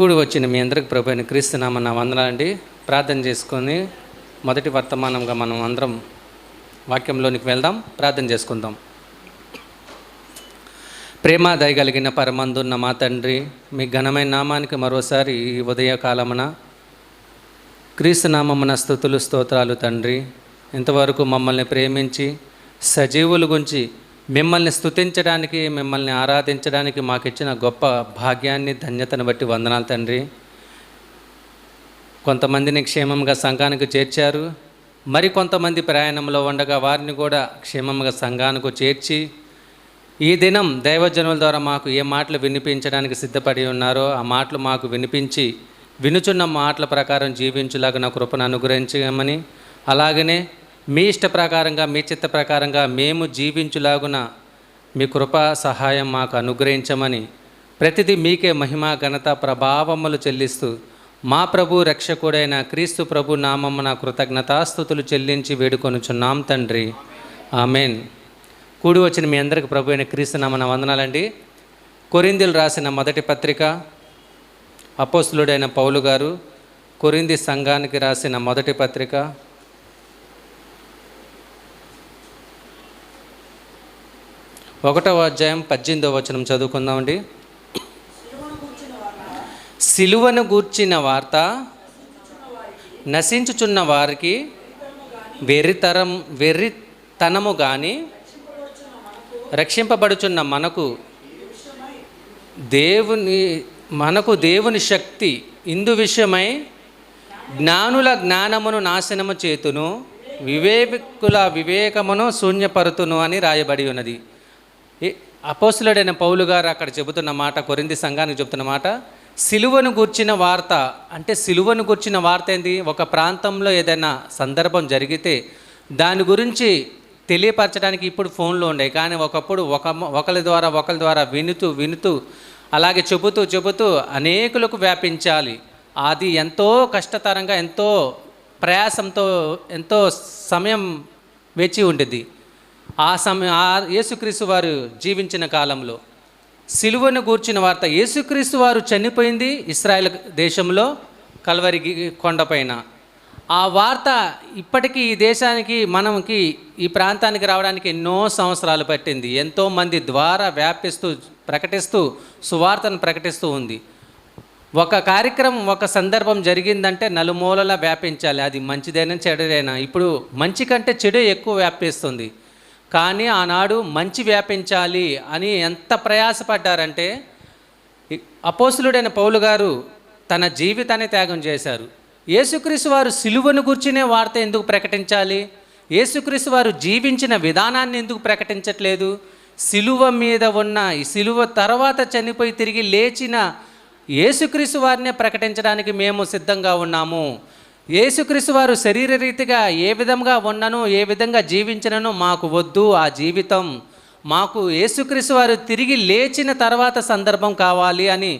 కూడి వచ్చిన మీ అందరికి ప్రభు అయిన క్రీస్తునామన్న వందనాలండి. ప్రార్థన చేసుకొని మొదటి వర్తమానంగా మనం అందరం వాక్యంలోనికి వెళ్దాం ప్రార్థన చేసుకుందాం. ప్రేమ దయగలిగిన పరమందున్న మా తండ్రి మీ ఘనమైన నామానికి మరోసారి ఈ ఉదయకాలమున క్రీస్తు నామమున స్థుతులు స్తోత్రాలు తండ్రి. ఇంతవరకు మమ్మల్ని ప్రేమించి సజీవుల గురించి మిమ్మల్ని స్తుతించడానికి మిమ్మల్ని ఆరాధించడానికి మాకు ఇచ్చిన గొప్ప భాగ్యాన్ని ధన్యతను బట్టి వందనాలు తండ్రి. కొంతమందిని క్షేమంగా సంఘానికి చేర్చారు. మరి కొంతమంది ప్రయాణంలో ఉండగా వారిని కూడా క్షేమంగా సంఘానికి చేర్చి ఈ దినం దైవజనుల ద్వారా మాకు ఏ మాటలు వినిపించడానికి సిద్ధపడి ఉన్నారో ఆ మాటలు మాకు వినిపించి వినుచున్న మాటల ప్రకారం జీవించులాగా నా కృపను అనుగ్రహించమని అలాగనే మీ ఇష్ట ప్రకారంగా మీ చిత్త ప్రకారంగా మేము జీవించులాగున మీ కృప సహాయం మాకు అనుగ్రహించమని ప్రతిదీ మీకే మహిమ ఘనత ప్రభావములు చెల్లిస్తూ మా ప్రభు రక్షకుడైన క్రీస్తు ప్రభు నామమున కృతజ్ఞతాస్థుతులు చెల్లించి వేడుకొనుచున్నాం తండ్రి. ఆమెన్. కూడి వచ్చిన మీ అందరికి ప్రభు అయిన క్రీస్తు నామన వందనాలండి. కొరిందిలు రాసిన మొదటి పత్రిక అపోస్తులుడైన పౌలు గారు కొరింది సంఘానికి రాసిన మొదటి పత్రిక ఒకటవ అధ్యాయం పద్దెనిమిదవ వచనం చదువుకుందామండి. సిలువను గూర్చిన వార్త నశించుచున్న వారికి వెర్రితరం వెర్రితనము కానీ రక్షింపబడుచున్న మనకు దేవుని మనకు దేవుని శక్తి ఇందు విషయమై జ్ఞానుల జ్ఞానమును నాశనము చేతును వివేకుల వివేకమును శూన్యపరుతును అని రాయబడి ఉన్నది. ఈ పౌలు గారు అక్కడ చెబుతున్న మాట కొరింది సంఘానికి చెబుతున్న మాట సిలువను గూర్చిన వార్త అంటే సిలువను గూర్చిన వార్త ఏంది? ఒక ప్రాంతంలో ఏదైనా సందర్భం జరిగితే దాని గురించి తెలియపరచడానికి ఇప్పుడు ఫోన్లో ఉండే కానీ ఒకప్పుడు ఒక ఒకరి ద్వారా ఒకరి ద్వారా వినుతూ వినుతూ అలాగే చెబుతూ చెబుతూ అనేకులకు వ్యాపించాలి. అది ఎంతో కష్టతరంగా ఎంతో ప్రయాసంతో ఎంతో సమయం వేచి ఉండేది ఆ సమయం ఆ యేసుక్రీస్తు వారు జీవించిన కాలంలో సిలువను గూర్చిన వార్త యేసుక్రీస్తు వారు చనిపోయింది ఇస్రాయల్ దేశంలో కల్వరి కొండపైన. ఆ వార్త ఇప్పటికీ ఈ దేశానికి మనకి ఈ ప్రాంతానికి రావడానికి ఎన్నో సంవత్సరాలు పట్టింది. ఎంతోమంది ద్వారా వ్యాపిస్తూ ప్రకటిస్తూ సువార్తను ప్రకటిస్తూ ఉంది. ఒక కార్యక్రమం ఒక సందర్భం జరిగిందంటే నలుమూలలా వ్యాపించాలి. అది మంచిదైనా చెడుదైనా. ఇప్పుడు మంచి కంటే చెడు ఎక్కువ వ్యాపిస్తుంది. కానీ ఆనాడు మంచి వ్యాపించాలి అని ఎంత ప్రయాసపడ్డారంటే అపోసులుడైన పౌలు గారు తన జీవితాన్ని త్యాగం చేశారు. యేసుక్రీస్తు వారు సిలువను గుర్చినే వార్త ఎందుకు ప్రకటించాలి? యేసుక్రీస్తు వారు జీవించిన విధానాన్ని ఎందుకు ప్రకటించట్లేదు? సిలువ మీద ఉన్న ఈ సిలువ తర్వాత చనిపోయి తిరిగి లేచిన యేసుక్రీస్తు వారినే ప్రకటించడానికి మేము సిద్ధంగా ఉన్నాము. యేసుక్రీస్తు వారు శరీర రీతిగా ఏ విధంగా ఉన్నను ఏ విధంగా జీవించినను మాకు వద్దు. ఆ జీవితం మాకు యేసుక్రీస్తు వారు తిరిగి లేచిన తర్వాత సందర్భం కావాలి అని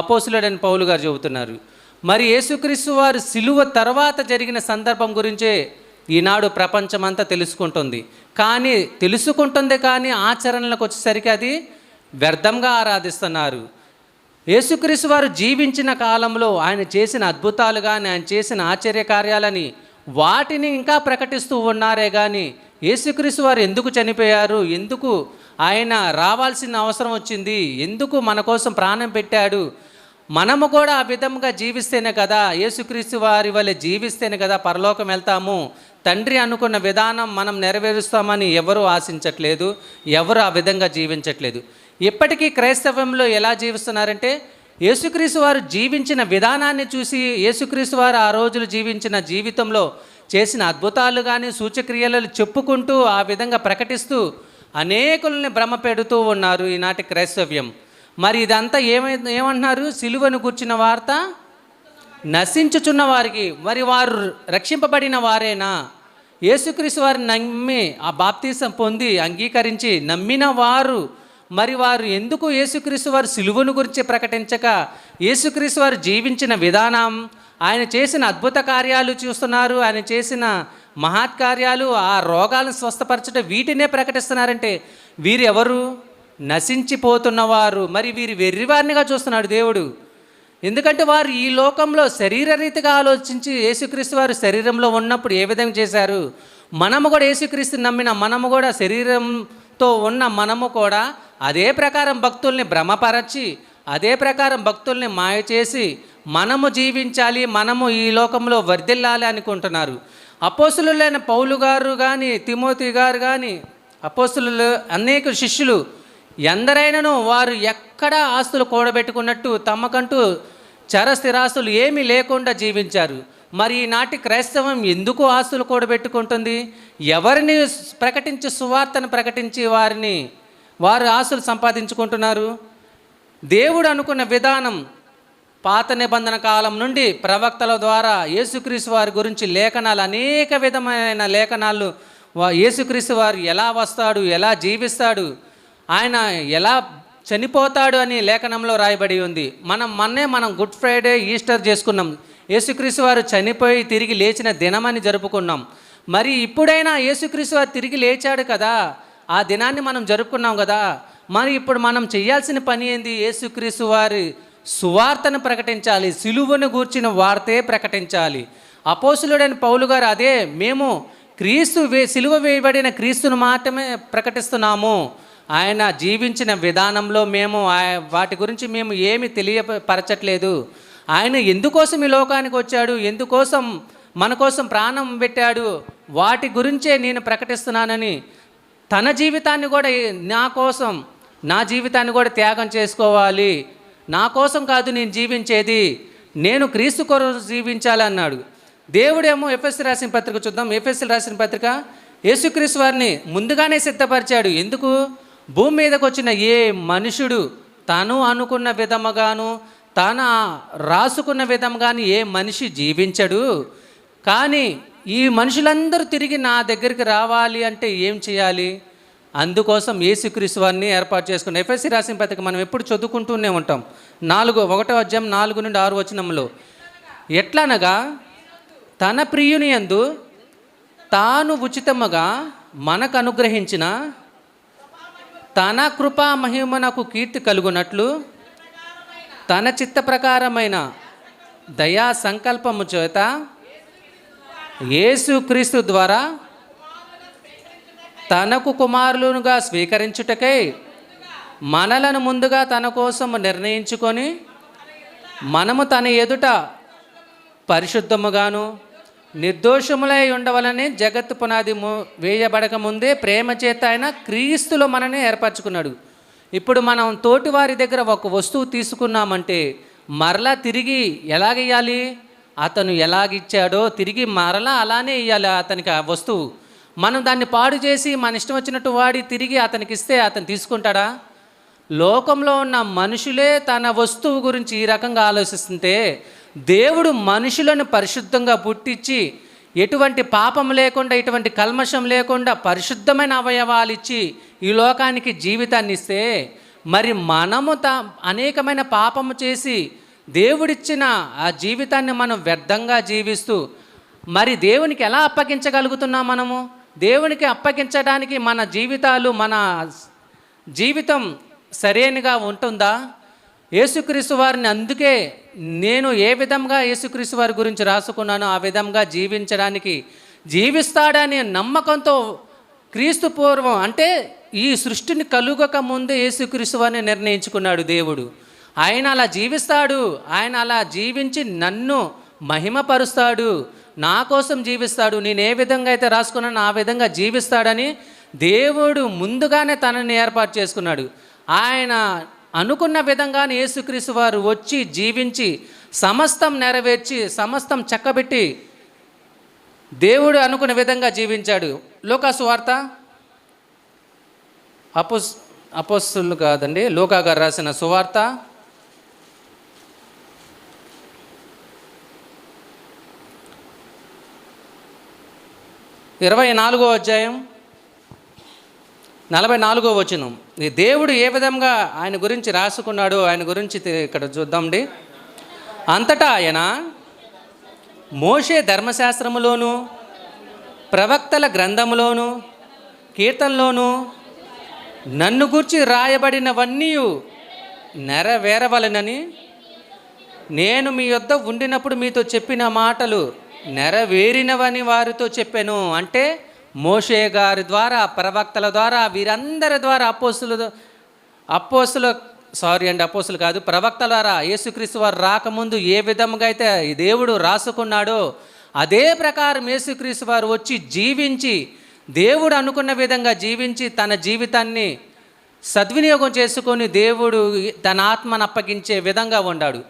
అపోసులుడని పౌలు గారు చెబుతున్నారు. మరి యేసుక్రీస్తు వారు సిలువ తర్వాత జరిగిన సందర్భం గురించే ఈనాడు ప్రపంచమంతా తెలుసుకుంటుంది. కానీ తెలుసుకుంటుంది కానీ ఆచరణలకు వచ్చేసరికి అది వ్యర్థంగా ఆరాధిస్తున్నారు. యేసుక్రీస్తు వారు జీవించిన కాలంలో ఆయన చేసిన అద్భుతాలు కానీ ఆయన చేసిన ఆశ్చర్య కార్యాలని వాటిని ఇంకా ప్రకటిస్తూ ఉన్నారే కానీ యేసుక్రీస్తు వారు ఎందుకు చనిపోయారు? ఎందుకు ఆయన రావాల్సిన అవసరం వచ్చింది? ఎందుకు మన కోసం ప్రాణం పెట్టాడు? మనము కూడా ఆ విధంగా జీవిస్తేనే కదా యేసుక్రీస్తు వారి వల్ల జీవిస్తేనే కదా పరలోకం వెళ్తాము. తండ్రి అనుకున్న విధానం మనం నెరవేరుస్తామని ఎవరూ ఆశించట్లేదు ఎవరు ఆ విధంగా జీవించట్లేదు. ఇప్పటికీ క్రైస్తవ్యంలో ఎలా జీవిస్తున్నారంటే యేసుక్రీస్తు వారు జీవించిన విధానాన్ని చూసి యేసుక్రీస్తు వారు ఆ రోజులు జీవించిన జీవితంలో చేసిన అద్భుతాలు కానీ సూచక్రియలు చెప్పుకుంటూ ఆ విధంగా ప్రకటిస్తూ అనేకుల్ని భ్రమ పెడుతూ ఉన్నారు ఈనాటి క్రైస్తవ్యం. మరి ఇదంతా ఏమై ఏమంటున్నారు? సిలువను కూర్చిన వార్త నశించుచున్న వారికి మరి వారు రక్షింపబడిన వారేనా? యేసుక్రీస్తు వారిని నమ్మి ఆ బాప్తీసం పొంది అంగీకరించి నమ్మిన వారు మరి వారు ఎందుకు యేసుక్రీస్తు వారు సిలువను గురించి ప్రకటించక? యేసుక్రీస్తు వారు జీవించిన విధానం ఆయన చేసిన అద్భుత కార్యాలు చూస్తున్నారు ఆయన చేసిన మహత్కార్యాలు ఆ రోగాలను స్వస్థపరచడం వీటినే ప్రకటిస్తున్నారంటే వీరు ఎవరు నశించిపోతున్నవారు మరి వీరి వెర్రివారినిగా చూస్తున్నాడు దేవుడు. ఎందుకంటే వారు ఈ లోకంలో శరీరరీతిగా ఆలోచించి యేసుక్రీస్తు వారు శరీరంలో ఉన్నప్పుడు ఏ విధంగా చేశారు? మనము కూడా యేసుక్రీస్తు నమ్మిన మనము కూడా శరీరం తో ఉన్న మనము కూడా అదే ప్రకారం భక్తుల్ని భ్రమపరచి అదే ప్రకారం భక్తుల్ని మాయ చేసి మనము జీవించాలి మనము ఈ లోకంలో వర్ధిల్లాలి అనుకుంటున్నారు. అపోసులులైన పౌలు గారు కానీ తిమోతి గారు కానీ అపోసులు అనేక శిష్యులు ఎందరైనను వారు ఎక్కడ ఆస్తులు కూడబెట్టుకున్నట్టు తమకంటూ చర స్థిరాస్తులు ఏమీ లేకుండా జీవించారు. మరి ఈనాటి క్రైస్తవం ఎందుకు ఆస్తులు కూడబెట్టుకుంటుంది? ఎవరిని ప్రకటించి సువార్తను ప్రకటించి వారిని వారు ఆస్తులు సంపాదించుకుంటున్నారు? దేవుడు అనుకున్న విధానం పాత నిబంధన కాలం నుండి ప్రవక్తల ద్వారా యేసుక్రీస్తు వారి గురించి లేఖనాలు అనేక విధమైన లేఖనాలు వా- యేసుక్రీస్తు వారు ఎలా వస్తాడు ఎలా జీవిస్తాడు ఆయన ఎలా చనిపోతాడు అని లేఖనంలో రాయబడి ఉంది. మనం మొన్నే మనం గుడ్ ఫ్రైడే ఈస్టర్ చేసుకున్నాం. యేసుక్రీస్తు వారు చనిపోయి తిరిగి లేచిన దినమని జరుపుకున్నాం. మరి ఇప్పుడైనా యేసుక్రీస్తు వారు తిరిగి లేచాడు కదా? ఆ దినాన్ని మనం జరుపుకున్నాం కదా? మరి ఇప్పుడు మనం చేయాల్సిన పని ఏంది? యేసుక్రీస్తు వారి సువార్తను ప్రకటించాలి. సిలువను గూర్చిన వార్తే ప్రకటించాలి. అపోసులుడైన పౌలు గారు అదే మేము క్రీస్తు వే సిలువ వేయబడిన క్రీస్తును మాత్రమే ప్రకటిస్తున్నాము. ఆయన జీవించిన విధానంలో మేము ఆయ- వాటి గురించి మేము ఏమి తెలియపరచట్లేదు ఆయన ఎందుకోసం ఈ లోకానికి వచ్చాడు? ఎందుకోసం మన కోసం ప్రాణం పెట్టాడు? వాటి గురించే నేను ప్రకటిస్తున్నానని తన జీవితాన్ని కూడా నా కోసం నా జీవితాన్ని కూడా త్యాగం చేసుకోవాలి. నా కోసం కాదు నేను జీవించేది. నేను క్రీస్తు కొరకు జీవించాలన్నాడు. దేవుడేమో ఎఫ్ఎస్సి రాసిన పత్రిక చూద్దాం. ఎఫ్ఎస్సి రాసిన పత్రిక యేసుక్రీస్తు వారిని ముందుగానే సిద్ధపరిచాడు. ఎందుకు? భూమి మీదకు వచ్చిన ఏ మనుషుడు తను అనుకున్న విధముగాను తన రాసుకున్న విధంగాని ఏ మనిషి జీవించడు. కానీ ఈ మనుషులందరూ తిరిగి నా దగ్గరికి రావాలి అంటే ఏం చేయాలి? అందుకోసం యేసుక్రీస్తు వారిని ఏర్పాటు చేసుకుని ఎఫ్ఎస్సి రాసిన పత్రిక మనం ఎప్పుడు చదువుకుంటూనే ఉంటాం. నాలుగు ఒకటో అధ్యాయం నాలుగు నుండి ఆరు వచనంలో. ఎట్లనగా తన ప్రియుని యందు తాను ఉచితముగా మనకు అనుగ్రహించిన తన కృపా మహిమనకు కీర్తి కలుగునట్లు తన చిత్త ప్రకారమైన దయా సంకల్పము చేత యేసుక్రీస్తు ద్వారా తనకు కుమారులుగా స్వీకరించుటకై మనలను ముందుగా తన కోసం నిర్ణయించుకొని మనము తన ఎదుట పరిశుద్ధముగాను నిర్దోషములై ఉండవలని జగత్తు పునాది వేయబడక ముందే ప్రేమ చేత ఆయన క్రీస్తులో మనని ఏర్పరచుకున్నాడు. ఇప్పుడు మనం తోటివారి దగ్గర ఒక వస్తువు తీసుకున్నామంటే మరలా తిరిగి ఎలాగేయాలి అతను ఎలాగిచ్చాడో తిరిగి మరలా అలానే ఇవ్వాలి అతనికి ఆ వస్తువు. మనం దాన్ని పాడు చేసి మన ఇష్టం వచ్చినట్టు వాడి తిరిగి అతనికి ఇస్తే అతను తీసుకుంటాడా? లోకంలో ఉన్న మనుషులే తన వస్తువు గురించి ఈ రకంగా ఆలోచిస్తుంటే దేవుడు మనుషులను పరిశుద్ధంగా పుట్టించి ఎటువంటి పాపం లేకుండా ఎటువంటి కల్మషం లేకుండా పరిశుద్ధమైన అవయవాలు ఇచ్చి ఈ లోకానికి జీవితాన్ని ఇస్తే మరి మనము త అనేకమైన పాపము చేసి దేవుడిచ్చిన ఆ జీవితాన్ని మనం వ్యర్థంగా జీవిస్తూ మరి దేవునికి ఎలా అప్పగించగలుగుతున్నాం మనము? దేవునికి అప్పగించడానికి మన జీవితాలు మన జీవితం సరైనగా ఉంటుందా? యేసుక్రీస్తు వారిని అందుకే నేను ఏ విధంగా యేసుక్రీస్తు వారి గురించి రాసుకున్నానో ఆ విధంగా జీవించడానికి జీవిస్తాడనే నమ్మకంతో క్రీస్తు పూర్వం అంటే ఈ సృష్టిని కలుగక ముందే యేసుక్రీస్తు వారిని నిర్ణయించుకున్నాడు దేవుడు. ఆయన అలా జీవిస్తాడు. ఆయన అలా జీవించి నన్ను మహిమపరుస్తాడు. నా కోసం జీవిస్తాడు. నేను ఏ విధంగా అయితే రాసుకున్నానో ఆ విధంగా జీవిస్తాడని దేవుడు ముందుగానే తనని ఏర్పాటు చేసుకున్నాడు. ఆయన అనుకున్న విధంగానే యేసుక్రీస్తు వారు వచ్చి జీవించి సమస్తం నెరవేర్చి సమస్తం చక్కబెట్టి దేవుడు అనుకున్న విధంగా జీవించాడు. లోకాసు వార్త? అపోస్ అపోస్తులు కాదండి లోకా గారు రాసిన సువార్త. ఇరవై నాలుగో అధ్యాయం. నలభై నాలుగో వచనం. ఈ దేవుడు ఏ విధంగా ఆయన గురించి రాసుకున్నాడో ఆయన గురించి ఇక్కడ చూద్దాండి అంతటా ఆయన మోషే ధర్మశాస్త్రములోను ప్రవక్తల గ్రంథములోను కీర్తనలోను నన్ను గూర్చి రాయబడినవన్నీ నెరవేరవలనని నేను మీ యొద్ద ఉండినప్పుడు మీతో చెప్పిన మాటలు నెరవేరినవని వారితో చెప్పాను. అంటే మోషే గారి ద్వారా ప్రవక్తల ద్వారా వీరందరి ద్వారా అపోస్తుల అపోస్తుల సారీ అండి అపోస్తులు కాదు ప్రవక్తల ద్వారా యేసుక్రీస్తు వారు రాకముందు ఏ విధముగా అయితే ఈ దేవుడు రాసుకున్నాడో అదే ప్రకారం యేసుక్రీస్తు వారు వచ్చి జీవించి దేవుడు అనుకున్న విధంగా జీవించి తన జీవితాన్ని సద్వినియోగం చేసుకొని దేవుడు తన ఆత్మను అప్పగించే విధంగా ఉండాడు.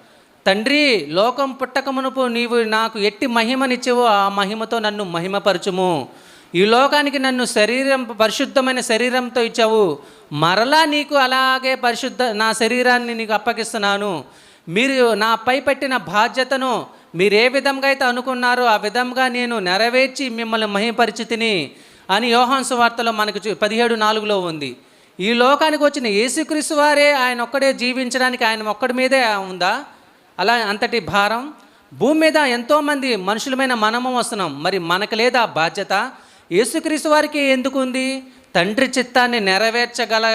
తండ్రి లోకం పుట్టకమునుపు నీవు నాకు ఎట్టి మహిమనిచ్చేవో ఆ మహిమతో నన్ను మహిమపరచుము. ఈ లోకానికి నన్ను శరీరం పరిశుద్ధమైన శరీరంతో ఇచ్చావు. మరలా నీకు అలాగే పరిశుద్ధ నా శరీరాన్ని నీకు అప్పగిస్తున్నాను. మీరు నాపై పెట్టిన బాధ్యతను మీరు ఏ విధంగా అయితే అనుకున్నారో ఆ విధంగా నేను నెరవేర్చి మిమ్మల్ని మహిపరిచితిని అని యోహాన్సు వార్తలో మనకు చూ- పదిహేడు నాలుగులో ఉంది. ఈ లోకానికి వచ్చిన యేసుక్రీస్తు వారే ఆయన ఒక్కడే జీవించడానికి ఆయన ఒక్కడి మీదే ఉందా? అలా అంతటి భారం. భూమి మీద ఎంతోమంది మనుషులమైన మనము వస్తున్నాం. మరి మనకు లేదా బాధ్యత? యేసుక్రీస్తు వారికి ఎందుకు ఉంది? తండ్రి చిత్తాన్ని నెరవేర్చగల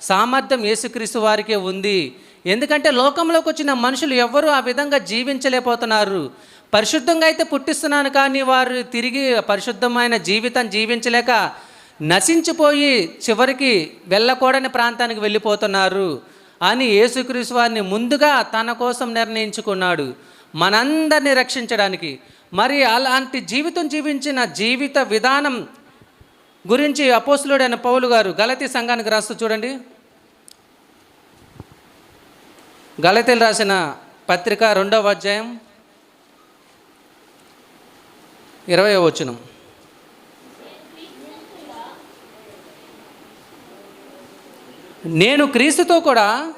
సామర్థ్యం యేసుక్రీస్తు వారికే ఉంది. ఎందుకంటే లోకంలోకి వచ్చిన మనుషులు ఎవ్వరూ ఆ విధంగా జీవించలేకపోతున్నారు. పరిశుద్ధంగా అయితే పుట్టిస్తున్నాను కానీ వారు తిరిగి పరిశుద్ధమైన జీవితం జీవించలేక నశించిపోయి చివరికి వెళ్ళకూడని ప్రాంతానికి వెళ్ళిపోతున్నారు. అని యేసుక్రీస్తు వారిని ముందుగా తన కోసం నిర్ణయించుకున్నాడు. మనందరినీ రక్షించడానికి మరి అలాంటి జీవితం జీవించిన జీవిత విధానం గురించి అపోసులుడైన పౌలు గారు గలతీ సంఘానికి రాస్తూ చూడండి. గలతీలు రాసిన పత్రిక రెండవ అధ్యాయం ఇరవై వచనం. నేను క్రీస్తుతో కూడా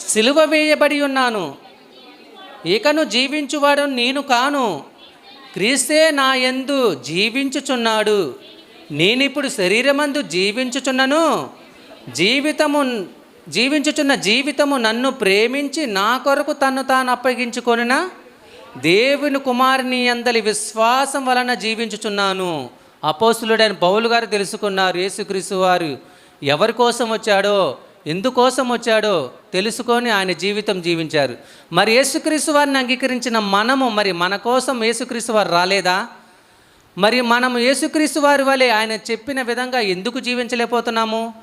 సిలువ వేయబడి ఉన్నాను. ఇకను జీవించువాడు నేను కాను. క్రీస్తే నా ఎందు జీవించుచున్నాడు. నేనిప్పుడు శరీరమందు జీవించుచున్నను. జీవితము జీవించుచున్న జీవితము నన్ను ప్రేమించి నా కొరకు తన్ను తాను అప్పగించుకొనిన దేవుని కుమారుని అందలి విశ్వాసం వలన జీవించుచున్నాను. అపోసులుడైన పౌలు గారు తెలుసుకున్నారు యేసుక్రీస్తు వారు ఎవరి కోసం వచ్చాడో ఎందుకోసం వచ్చాడో తెలుసుకొని ఆయన జీవితం జీవించారు. మరి యేసుక్రీస్తు వారిని అంగీకరించిన మనము మరి మన కోసం యేసుక్రీస్తు వారు రాలేదా? మరి మనము యేసుక్రీస్తు వారి వలె ఆయన చెప్పిన విధంగా ఎందుకు జీవించలేకపోతున్నాము?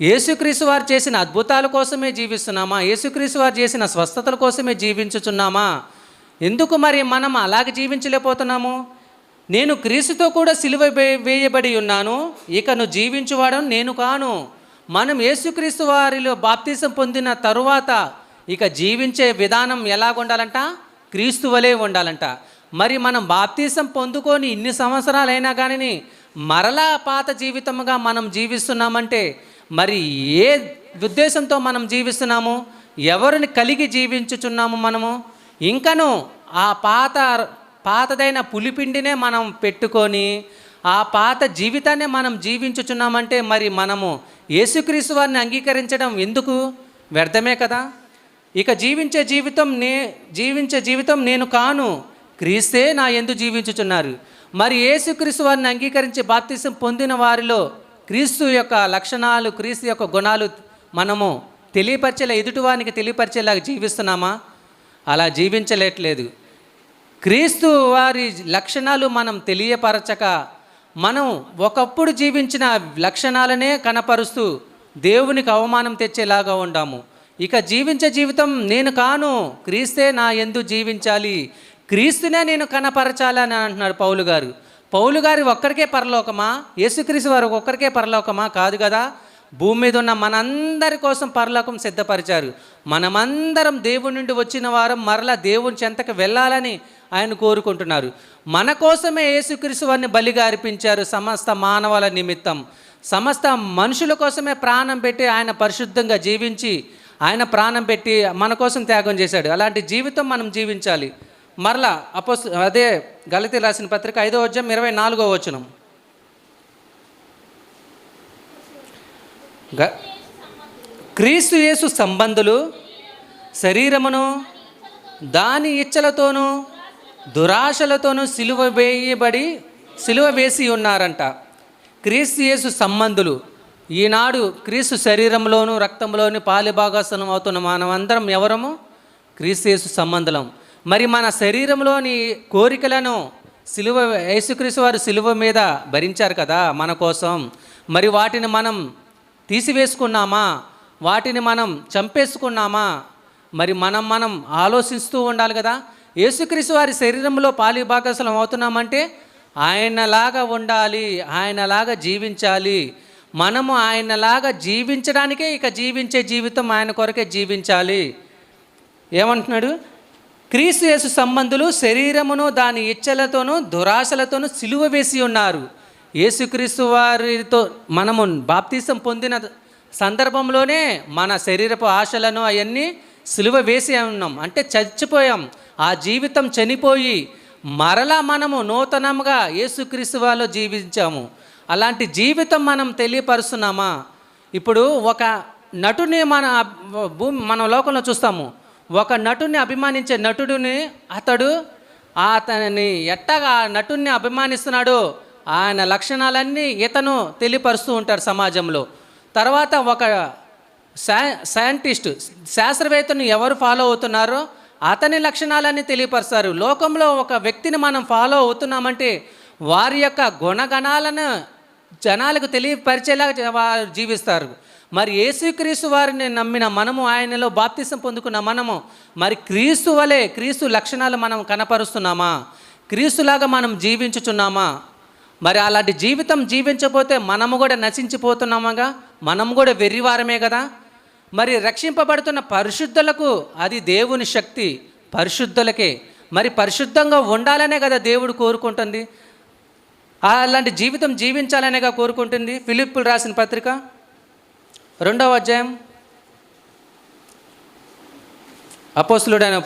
యేసుక్రీస్తు వారు చేసిన అద్భుతాల కోసమే జీవిస్తున్నామా? యేసుక్రీస్తు వారు చేసిన స్వస్థతల కోసమే జీవించుచున్నామా? ఎందుకు మరి మనం అలాగే జీవించలేకపోతున్నాము? నేను క్రీస్తుతో కూడా సిలువ వే- వేయబడి ఉన్నాను ఇక నువ్వు జీవించువాడను నేను కాను. మనం యేసుక్రీస్తు వారిలో బాప్తీసం పొందిన తరువాత ఇక జీవించే విధానం ఎలాగుండాలంట? క్రీస్తు వలె ఉండాలంట. మరి మనం బాప్తీసం పొందుకొని ఇన్ని సంవత్సరాలైనా కానీ మరలా పాత జీవితముగా మనం జీవిస్తున్నామంటే మరి ఏ ఉద్దేశంతో మనం జీవిస్తున్నాము? ఎవరిని కలిగి జీవించుచున్నాము మనము? ఇంకను ఆ పాత పాతదైన పులిపిండినే మనం పెట్టుకొని ఆ పాత జీవితాన్ని మనం జీవించుచున్నామంటే మరి మనము యేసుక్రీస్తు వారిని అంగీకరించడం ఎందుకు? వ్యర్థమే కదా. ఇక జీవించే జీవితం నే జీవించే జీవితం నేను కాను. క్రీస్తే నా ఎందు జీవించుచున్నారు. మరి యేసుక్రీస్తు వారిని అంగీకరించి బాప్తిసం పొందిన వారిలో క్రీస్తు యొక్క లక్షణాలు క్రీస్తు యొక్క గుణాలు మనము తెలియపరిచేలా ఎదుటివానికి తెలియపరిచేలాగా జీవిస్తున్నామా? అలా జీవించలేట్లేదు. క్రీస్తు వారి లక్షణాలు మనం తెలియపరచక మనం ఒకప్పుడు జీవించిన లక్షణాలనే కనపరుస్తూ దేవునికి అవమానం తెచ్చేలాగా ఉండాము. ఇక జీవించే జీవితం నేను కాను క్రీస్తే నా ఎందు జీవించాలి క్రీస్తునే నేను కనపరచాలని అంటున్నాడు పౌలు గారు. పౌలు గారి ఒక్కరికే పరలోకమా? యేసుక్రీస్తు వారు ఒక్కరికే పరలోకమా? కాదు కదా. భూమి మీద ఉన్న మనందరి కోసం పరలోకం సిద్ధపరిచారు. మనమందరం దేవుడి నుండి వచ్చిన వారం మరలా దేవుని చెంతకు వెళ్ళాలని ఆయన కోరుకుంటున్నారు. మన కోసమే యేసుక్రీస్తు వారిని బలిగా అర్పించారు సమస్త మానవాల నిమిత్తం. సమస్త మనుషుల కోసమే ప్రాణం పెట్టి ఆయన పరిశుద్ధంగా జీవించి ఆయన ప్రాణం పెట్టి మన కోసం త్యాగం చేశాడు. అలాంటి జీవితం మనం జీవించాలి. మరలా అపోస్ అదే గలతి రాసిన పత్రిక ఐదో వచనం ఇరవై నాలుగో వచనం. గ- క్రీస్తు యేసు సంబంధులు శరీరమును దాని ఇచ్చలతోనూ దురాశలతోనూ సిలువ వేయబడి సిలువ వేసి ఉన్నారంట. క్రీస్తు యేసు సంబంధులు. ఈనాడు క్రీస్తు శరీరంలోను రక్తంలోను పాలిభాగస్వనం అవుతున్న మనమందరం ఎవరము? క్రీస్తు సంబంధం మరి మన శరీరంలోని కోరికలను సిలువ యేసుక్రీస్తు వారు సిలువ మీద భరించారు కదా మన కోసం. మరి వాటిని మనం తీసివేసుకున్నామా? వాటిని మనం చంపేసుకున్నామా? మరి మనం మనం ఆలోచిస్తూ ఉండాలి కదా. యేసుక్రీస్తు వారి శరీరంలో పాలిభాగస్లం అవుతున్నామంటే ఆయనలాగా ఉండాలి ఆయనలాగా జీవించాలి. మనము ఆయనలాగా జీవించడానికే ఇక జీవించే జీవితం ఆయన కొరకే జీవించాలి. ఏమంటున్నాడు? క్రీస్తు యేసు సంబంధులు శరీరమును దాని ఇచ్చలతోనూ దురాశలతోనూ సిలువ వేసి ఉన్నారు. యేసుక్రీస్తు వారితో మనము బాప్తీసం పొందిన సందర్భంలోనే మన శరీరపు ఆశలను అవన్నీ సిలువ వేసి ఉన్నాం. అంటే చచ్చిపోయాం. ఆ జీవితం చనిపోయి మరలా మనము నూతనంగా యేసుక్రీస్తు వారిలో జీవించాము. అలాంటి జీవితం మనం తెలియపరుస్తున్నామా? ఇప్పుడు ఒక నటుని మన భూమి మన లోకంలో చూస్తాము. ఒక నటుని అభిమానించే నటుడిని అతడు అతని ఎట్టగా ఆ నటుడిని అభిమానిస్తున్నాడో? ఆయన లక్షణాలన్నీ ఇతను తెలియపరుస్తూ ఉంటారు సమాజంలో. తర్వాత ఒక సై సైంటిస్ట్ శాస్త్రవేత్తను ఎవరు ఫాలో అవుతున్నారో అతని లక్షణాలన్నీ తెలియపరుస్తారు. లోకంలో ఒక వ్యక్తిని మనం ఫాలో అవుతున్నామంటే వారి యొక్క గుణగణాలను జనాలకు తెలియపరిచేలాగా వారు జీవిస్తారు. మరి యేసుక్రీస్తు వారిని నమ్మిన మనము ఆయనలో బాప్తిసం పొందుకున్న మనము మరి క్రీస్తు వలె క్రీస్తు లక్షణాలు మనం కనపరుస్తున్నామా? క్రీస్తులాగా మనం జీవించుచున్నామా? మరి అలాంటి జీవితం జీవించకపోతే మనము కూడా నశించిపోతున్నామగా? మనము కూడా వెర్రివారమే కదా? మరి రక్షింపబడుతున్న పరిశుద్ధులకు అది దేవుని శక్తి పరిశుద్ధులకే. మరి పరిశుద్ధంగా ఉండాలనే కదా దేవుడు కోరుకుంటుంది? అలాంటి జీవితం జీవించాలనేగా కోరుకుంటుంది? ఫిలిప్పులు రాసిన పత్రిక రెండవ అధ్యాయం. అపోస్తులుడైన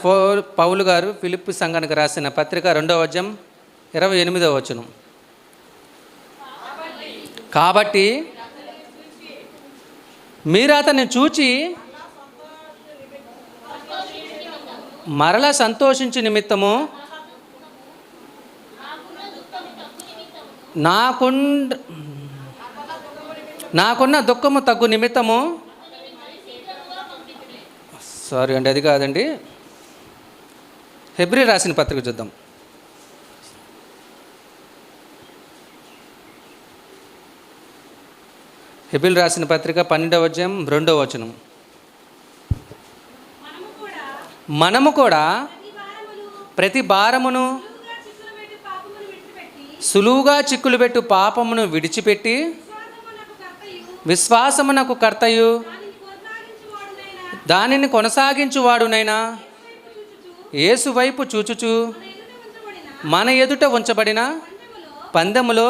పౌలు గారు ఫిలిప్ సంఘానికి రాసిన పత్రిక రెండవ అధ్యాయం ఇరవై ఎనిమిదవ వచనం. కాబట్టి మీరు అతన్ని చూచి మరలా సంతోషించు నిమిత్తము నాకుండ నాకున్న దుఃఖము తగ్గు నిమిత్తము సారీ అండి అది కాదండి. హెబ్రి రాసిన పత్రిక చూద్దాం. హెబిల్ రాసిన పత్రిక పన్నెండవ అధ్యాయం రెండవ వచనం. మనము కూడా ప్రతి భారమును సులువుగా చిక్కులు పెట్టు పాపమును విడిచిపెట్టి విశ్వాసమునకు కర్తయు దానిని కొనసాగించువాడునైనా యేసు వైపు చూచుచు మన ఎదుట ఉంచబడిన పందెములో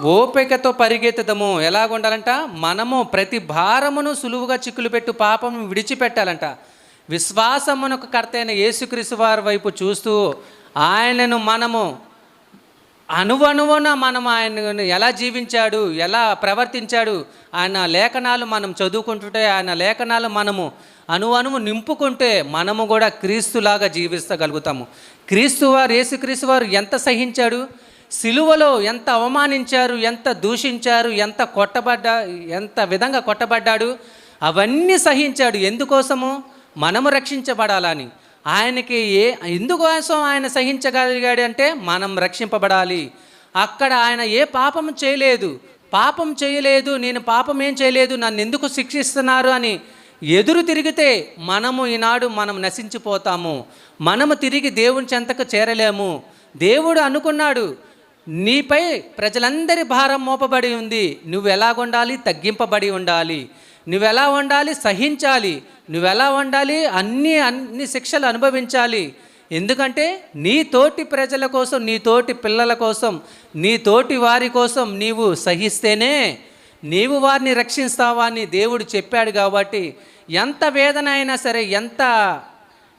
ఓపికతో పరిగెత్తదము. ఎలాగుండాలంట? మనము ప్రతి భారమును సులువుగా చిక్కులు పెట్టు పాపము విడిచిపెట్టాలంట. విశ్వాసమునకు కర్త అయిన యేసుక్రీస్తు వారి వైపు చూస్తూ ఆయనను మనము అణువణువున మనం ఆయనను ఎలా జీవించాడు ఎలా ప్రవర్తించాడు ఆయన లేఖనాలు మనం చదువుకుంటుంటే ఆయన లేఖనాలు మనము అనువనువు నింపుకుంటే మనము కూడా క్రీస్తులాగా జీవిస్తగలుగుతాము. క్రీస్తు వారు యేసుక్రీస్తు వారు ఎంత సహించాడు? సిలువలో ఎంత అవమానించారు ఎంత దూషించారు ఎంత కొట్టబడ్డా ఎంత విధంగా కొట్టబడ్డాడు అవన్నీ సహించాడు. ఎందుకోసము? మనము రక్షించబడాలని. ఆయనకి ఏ ఎందుకోసం ఆయన సహించగలిగాడు అంటే మనం రక్షింపబడాలి. అక్కడ ఆయన ఏ పాపం చేయలేదు. పాపం చేయలేదు నేను పాపం ఏం చేయలేదు నన్ను ఎందుకు శిక్షిస్తున్నారు అని ఎదురు తిరిగితే మనము ఈనాడు మనం నశించిపోతాము. మనము తిరిగి దేవుని చెంతకు చేరలేము. దేవుడు అనుకున్నాడు నీపై ప్రజలందరి భారం మోపబడి ఉంది. నువ్వు ఎలాగుండాలి తగ్గింపబడి ఉండాలి. నువ్వెలా ఉండాలి సహించాలి. నువ్వెలా ఉండాలి అన్ని అన్ని శిక్షలు అనుభవించాలి. ఎందుకంటే నీ తోటి ప్రజల కోసం నీ తోటి పిల్లల కోసం నీ తోటి వారి కోసం నీవు సహిస్తేనే నీవు వారిని రక్షిస్తావా అని దేవుడు చెప్పాడు కాబట్టి ఎంత వేదన అయినా సరే ఎంత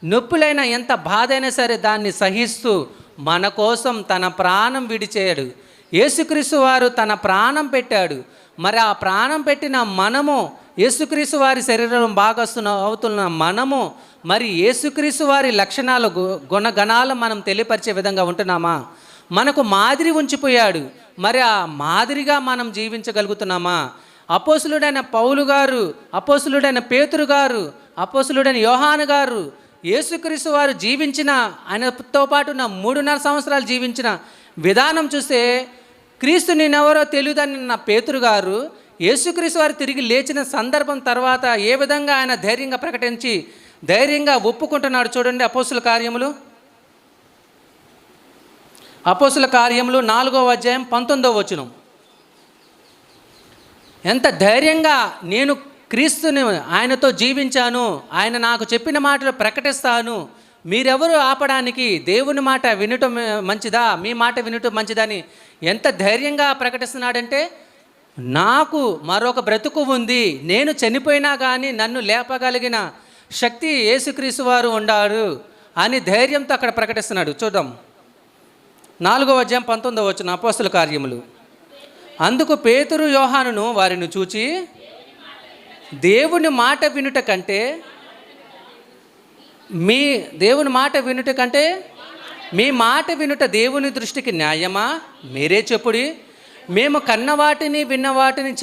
నొప్పులైనా ఎంత బాధ అయినా సరే దాన్ని సహిస్తూ మన కోసం తన ప్రాణం విడిచేయడు యేసుక్రీస్తు వారు తన ప్రాణం పెట్టాడు. మరి ఆ ప్రాణం పెట్టిన మనము యేసుక్రీస్తు వారి శరీరం భాగస్తున్న అవుతున్న మనము మరి యేసుక్రీస్తు వారి లక్షణాలు గు- గుణగణాలు మనం తెలియపరిచే విధంగా ఉంటున్నామా? మనకు మాదిరి ఉంచిపోయాడు. మరి ఆ మాదిరిగా మనం జీవించగలుగుతున్నామా? అపోసులుడైన పౌలు గారు అపోసులుడైన పేతురు గారు అపోసులుడైన యోహాను గారు యేసుక్రీస్తు వారు జీవించిన ఆయనతో పాటు నా మూడున్నర సంవత్సరాలు జీవించిన విధానం చూస్తే క్రీస్తు నేనెవరో తెలియదని నా పేతురు గారు యేసుక్రీస్తు వారు తిరిగి లేచిన సందర్భం తర్వాత ఏ విధంగా ఆయన ధైర్యంగా ప్రకటించి ధైర్యంగా ఒప్పుకుంటున్నాడు చూడండి అపోసుల కార్యములు. అపోసుల కార్యములు నాలుగో అధ్యాయం పంతొమ్మిదో వచనం. ఎంత ధైర్యంగా నేను క్రీస్తుని ఆయనతో జీవించాను. ఆయన నాకు చెప్పిన మాటలు ప్రకటిస్తాను. మీరెవరు ఆపడానికి దేవుని మాట వినటం మంచిదా? మీ మాట వినటం మంచిదని ఎంత ధైర్యంగా ప్రకటిస్తున్నాడంటే నాకు మరొక బ్రతుకు ఉంది. నేను చనిపోయినా కానీ నన్ను లేపగలిగిన శక్తి యేసుక్రీస్తు వారు ఉండారు అని ధైర్యంతో అక్కడ ప్రకటిస్తున్నాడు. చూద్దాం. నాలుగో అధ్యాయం పంతొమ్మిదో వచ్చిన అపోస్తుల కార్యములు. అందుకు పేతురు యోహానును వారిని చూచి దేవుని మాట వినుట కంటే మీ దేవుని మాట వినుట కంటే మీ మాట వినుట దేవుని దృష్టికి న్యాయమా? మీరే చెప్పుడి. మేము కన్న వాటిని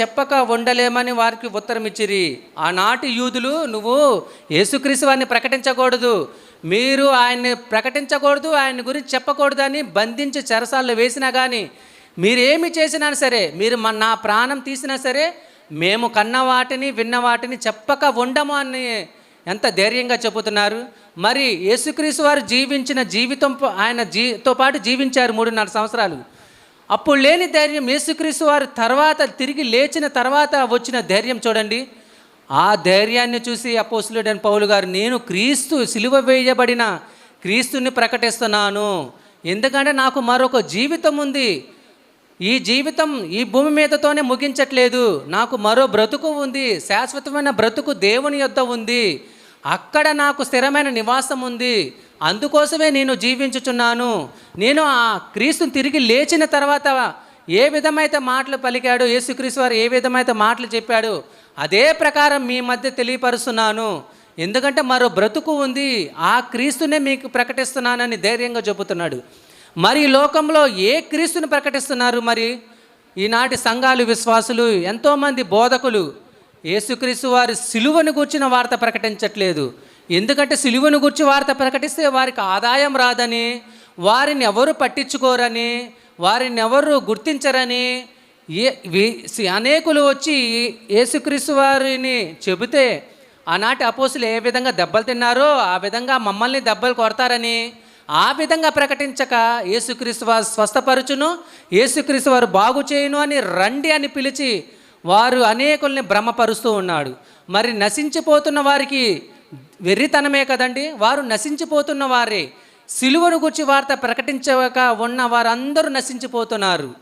చెప్పక ఉండలేమని వారికి ఉత్తరం ఇచ్చిరి ఆనాటి యూదులు నువ్వు యేసుక్రీస్తు వారిని ప్రకటించకూడదు. మీరు ఆయన్ని ప్రకటించకూడదు ఆయన గురించి చెప్పకూడదని బంధించి చెరసాల్లో వేసినా కానీ మీరేమి చేసినా సరే మీరు నా ప్రాణం తీసినా సరే మేము కన్న వాటిని విన్న వాటిని చెప్పక ఉండము అని ఎంత ధైర్యంగా చెబుతున్నారు. మరి యేసుక్రీస్తు వారు జీవించిన జీవితం ఆయన జీతో పాటు జీవించారు మూడున్నర సంవత్సరాలు. అప్పుడు లేని ధైర్యం యేసుక్రీస్తు వారు తర్వాత తిరిగి లేచిన తర్వాత వచ్చిన ధైర్యం చూడండి. ఆ ధైర్యాన్ని చూసి అపోసులుడైన పౌలు గారు నేను క్రీస్తు సిలువ వేయబడిన క్రీస్తుని ప్రకటిస్తున్నాను. ఎందుకంటే నాకు మరొక జీవితం ఉంది. ఈ జీవితం ఈ భూమి మీదతోనే ముగించట్లేదు. నాకు మరో బ్రతుకు ఉంది. శాశ్వతమైన బ్రతుకు దేవుని యొద్ద ఉంది. అక్కడ నాకు స్థిరమైన నివాసం ఉంది. అందుకోసమే నేను జీవించుచున్నాను. నేను ఆ క్రీస్తుని తిరిగి లేచిన తర్వాత ఏ విధమైతే మాటలు పలికాడు యేసుక్రీస్తు వారు ఏ విధమైతే మాటలు చెప్పాడు అదే ప్రకారం మీ మధ్య తెలియపరుస్తున్నాను. ఎందుకంటే మరో బ్రతుకు ఉంది. ఆ క్రీస్తునే మీకు ప్రకటిస్తున్నానని ధైర్యంగా చెబుతున్నాడు. మరి లోకంలో ఏ క్రీస్తుని ప్రకటిస్తున్నారు మరి? ఈనాటి సంఘాలు విశ్వాసులు ఎంతోమంది బోధకులు యేసుక్రీస్తు వారి సిలువను గూర్చిన వార్త ప్రకటించట్లేదు. ఎందుకంటే సిలువను గూర్చి వార్త ప్రకటిస్తే వారికి ఆదాయం రాదని వారిని ఎవరు పట్టించుకోరని వారిని ఎవరు గుర్తించరని ఏ వి- అనేకులు వచ్చి యేసుక్రీస్తు వారిని చెబితే ఆనాటి అపోసులు ఏ విధంగా దెబ్బలు తిన్నారో ఆ విధంగా మమ్మల్ని దెబ్బలు కొడతారని ఆ విధంగా ప్రకటించక యేసుక్రీస్తు వారు స్వస్థపరచును యేసుక్రీస్తు వారు బాగు చేయును అని రండి అని పిలిచి వారు అనేకుల్ని భ్రమపరుస్తూ ఉన్నాడు. మరి నశించిపోతున్న వారికి వెర్రితనమే కదండి? వారు నశించిపోతున్న వారే. సిలువను గుర్చి వార్త ప్రకటించక ఉన్న వారందరూ నశించిపోతున్నారు.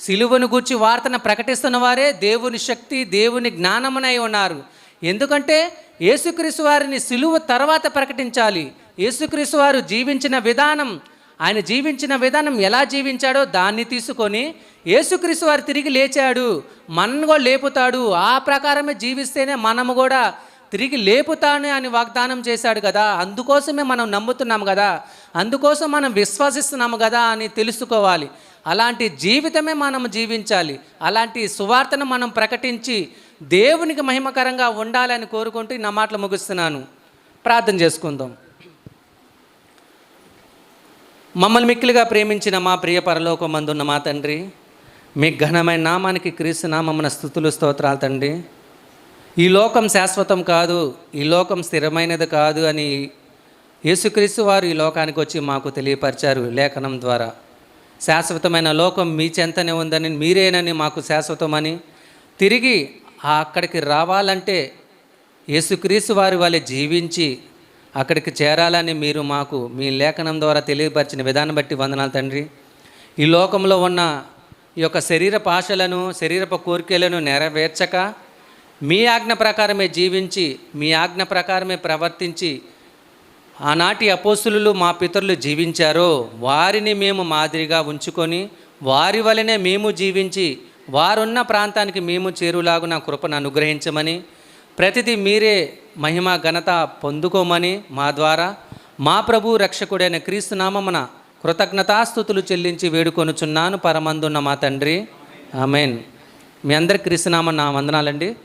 సిలువను గూర్చి వార్తను ప్రకటిస్తున్న వారే దేవుని శక్తి దేవుని జ్ఞానమునై ఉన్నారు. ఎందుకంటే యేసుక్రీస్తు వారిని సిలువ తర్వాత ప్రకటించాలి. యేసుక్రీస్తు వారు జీవించిన విధానం ఆయన జీవించిన విధానం ఎలా జీవించాడో దాన్ని తీసుకొని యేసుక్రీస్తు వారు తిరిగి లేచాడు. మనను కూడా లేపుతాడు. ఆ ప్రకారమే జీవిస్తేనే మనము కూడా తిరిగి లేపుతాను అని వాగ్దానం చేశాడు కదా. అందుకోసమే మనం నమ్ముతున్నాం కదా. అందుకోసం మనం విశ్వసిస్తున్నాము కదా అని తెలుసుకోవాలి. అలాంటి జీవితమే మనం జీవించాలి. అలాంటి సువార్తను మనం ప్రకటించి దేవునికి మహిమకరంగా ఉండాలని కోరుకుంటూ నా మాటలు ముగిస్తున్నాను. ప్రార్థన చేసుకుందాం. మమ్మల్ని మిక్కిలిగా ప్రేమించిన మా ప్రియ పరలోకమందున్న మా తండ్రి మీ ఘనమైన నామానికి క్రీస్తు నామమున స్థుతులు స్తోత్రాలు తండ్రి. ఈ లోకం శాశ్వతం కాదు ఈ లోకం స్థిరమైనది కాదు అని యేసుక్రీస్తు వారు ఈ లోకానికి వచ్చి మాకు తెలియపరిచారు లేఖనం ద్వారా. శాశ్వతమైన లోకం మీ చెంతనే ఉందని మీరేనని మాకు శాశ్వతమని తిరిగి అక్కడికి రావాలంటే యేసుక్రీస్తు వారి వాళ్ళే జీవించి అక్కడికి చేరాలని మీరు మాకు మీ లేఖనం ద్వారా తెలియపరిచిన విధానం బట్టి వందనాలు తండ్రి. ఈ లోకంలో ఉన్న ఈ యొక్క శరీర పాశలను శరీరపు కోరికలను నెరవేర్చక మీ ఆజ్ఞ ప్రకారమే జీవించి మీ ఆజ్ఞ ప్రకారమే ప్రవర్తించి ఆనాటి అపోసులు మా పితరులు జీవించారో వారిని మేము మాదిరిగా ఉంచుకొని వారి వలనే మేము జీవించి వారున్న ప్రాంతానికి మేము చేరులాగున కృపను అనుగ్రహించమని ప్రతిదీ మీరే మహిమ ఘనత పొందుకోమని మా ద్వారా మా ప్రభు రక్షకుడైన క్రీస్తు నామమున కృతజ్ఞతాస్థుతులు చెల్లించి వేడుకొనుచున్నాను. పరమందున్న మా తండ్రి. ఆమెన్. మీ అందరి క్రీస్తునామ నా వందనాలండి.